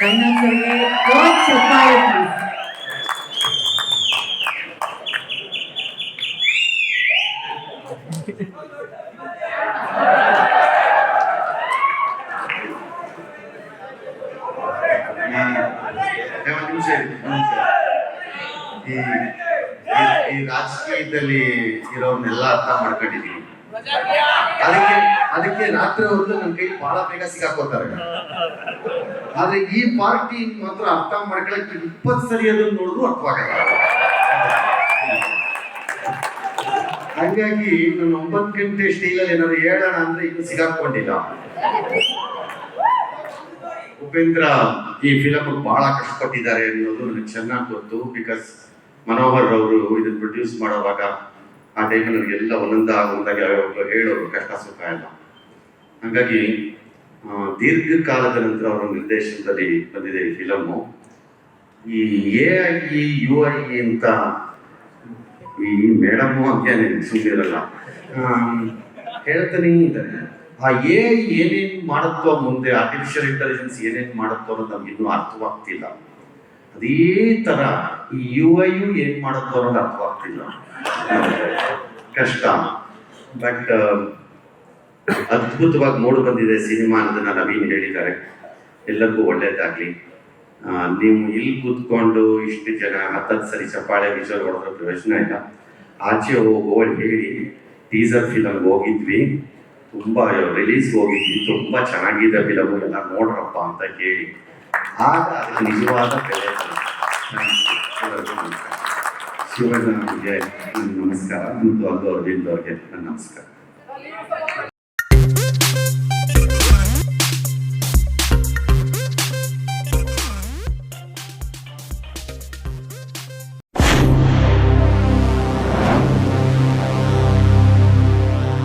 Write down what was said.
ಡೈನಾಕ್ಸ್ ಅವರಿಗೆ ಚಪ್ಪಾಳೆ please. ಈ ರಾಜಕೀಯದಲ್ಲಿ ಇರೋರ್ನೆಲ್ಲ ಅರ್ಥ ಮಾಡ್ಕೊಂಡಿದೀನಿ ಅದಕ್ಕೆ ಅದಕ್ಕೆ ರಾತ್ರಿ ಹೊತ್ತು ನನ್ನ ಕೈ ಬಹಳ ಬೇಗ ಸಿಗಾಕೋತಾರೆ ಆದ್ರೆ ಈ ಪಾರ್ಟಿ ಮಾತ್ರ ಅರ್ಥ ಮಾಡ್ಕೊಳಕ್ಕೆ ಇಪ್ಪತ್ತು ಸರಿ ಅದನ್ನ ನೋಡಿದ್ರು ಅರ್ಥವಾಗಲ್ಲ ಹಂಗಾಗಿ ನಾನು ಒಂಬತ್ತು ಗಂಟೆ ಸ್ಟೈಲಲ್ಲಿ ಏನಾದ್ರು ಹೇಳೋಣ ಅಂದ್ರೆ ಇನ್ನು ಸಿಗಾಕೊಂಡಿಲ್ಲ ಉಪೇಂದ್ರ, ಈ ಫಿಲಮ್ ಬಹಳ ಕಷ್ಟಪಟ್ಟಿದ್ದಾರೆ ಅನ್ನೋದು ನನಗೆ ಚೆನ್ನಾಗಿ ಗೊತ್ತು ಬಿಕಾಸ್ ಮನೋಹರ್ ಅವರು ಇದನ್ನ ಪ್ರೊಡ್ಯೂಸ್ ಮಾಡೋವಾಗ ಆ ಟೈಮಲ್ಲಿ ನನಗೆಲ್ಲ ಒಂದೊಂದ ಒಂದಾಗಿ ಅವರು ಹೇಳೋರು ಕಷ್ಟ ಸುಖ ಎಲ್ಲ. ಹಾಗಾಗಿ ದೀರ್ಘಕಾಲದ ನಂತರ ಅವರ ನಿರ್ದೇಶನದಲ್ಲಿ ಬಂದಿದೆ ಈ ಈ A I E U I ಅಂತ ಈ ಮೇಡಮ್ಮು ಅಂತ ಸುಮ್ಮನಿರಲ್ಲ ಹೇಳ್ತಾನೆ ಇದ್ದಾರೆ ಆ ಎ ಏನೇನು ಮಾಡುತ್ತೋ ಮುಂದೆ ಆರ್ಟಿಫಿಷಿಯಲ್ ಇಂಟೆಲಿಜೆನ್ಸ್ ಏನೇನು ಮಾಡುತ್ತೋ ಅನ್ನೋದು ನಮ್ಗೆ ಇನ್ನೂ ಅರ್ಥವಾಗ್ತಿಲ್ಲ. ಅದೇ ತರ ಈ ಯು ಐ ಯು ಏನ್ ಮಾಡುತ್ತೋ ಅನ್ನೋದು ಅರ್ಥವಾಗ್ತಿಲ್ಲ ಕಷ್ಟ. ಬಟ್ ಅದ್ಭುತವಾಗಿ ಮೂಡಿ ಬಂದಿದೆ ಸಿನಿಮಾ ಅನ್ನೋದನ್ನ ನವೀನ್ ಹೇಳಿದ್ದಾರೆ. ಎಲ್ಲರಿಗೂ ಒಳ್ಳೇದಾಗ್ಲಿ. ನೀವು ಇಲ್ಲಿ ಕೂತ್ಕೊಂಡು ಇಷ್ಟು ಜನ ಹತ್ತತ್ತು ಸರಿ ಚಪ್ಪಾಳೆ ವಿಚಾರ ಹೊಡೆದ್ರೆ ಪ್ರಯೋಜನ ಇಲ್ಲ. ಆಚೆ ಹೋಗಿ ಹೇಳಿ ಟೀಸರ್ ಫಿಲಮ್ ಹೋಗಿದ್ವಿ. ತುಂಬಾ ರಿಲೀಸ್ ಹೋಗಿದ್ವಿ. ತುಂಬಾ ಚೆನ್ನಾಗಿದೆ ಫಿಲಮ್ ಎಲ್ಲ ನೋಡ್ರಪ್ಪ ಅಂತ ಹೇಳಿ ಆಗ ಅದಕ್ಕೆ ನಿಜವಾದ ಬೆಲೆ. ಎಲ್ಲರಿಗೂ ನಮಸ್ಕಾರ. ಮತ್ತು ಅಲ್ಲು ಅವ್ರಿಗೆ ನನ್ನ ನಮಸ್ಕಾರ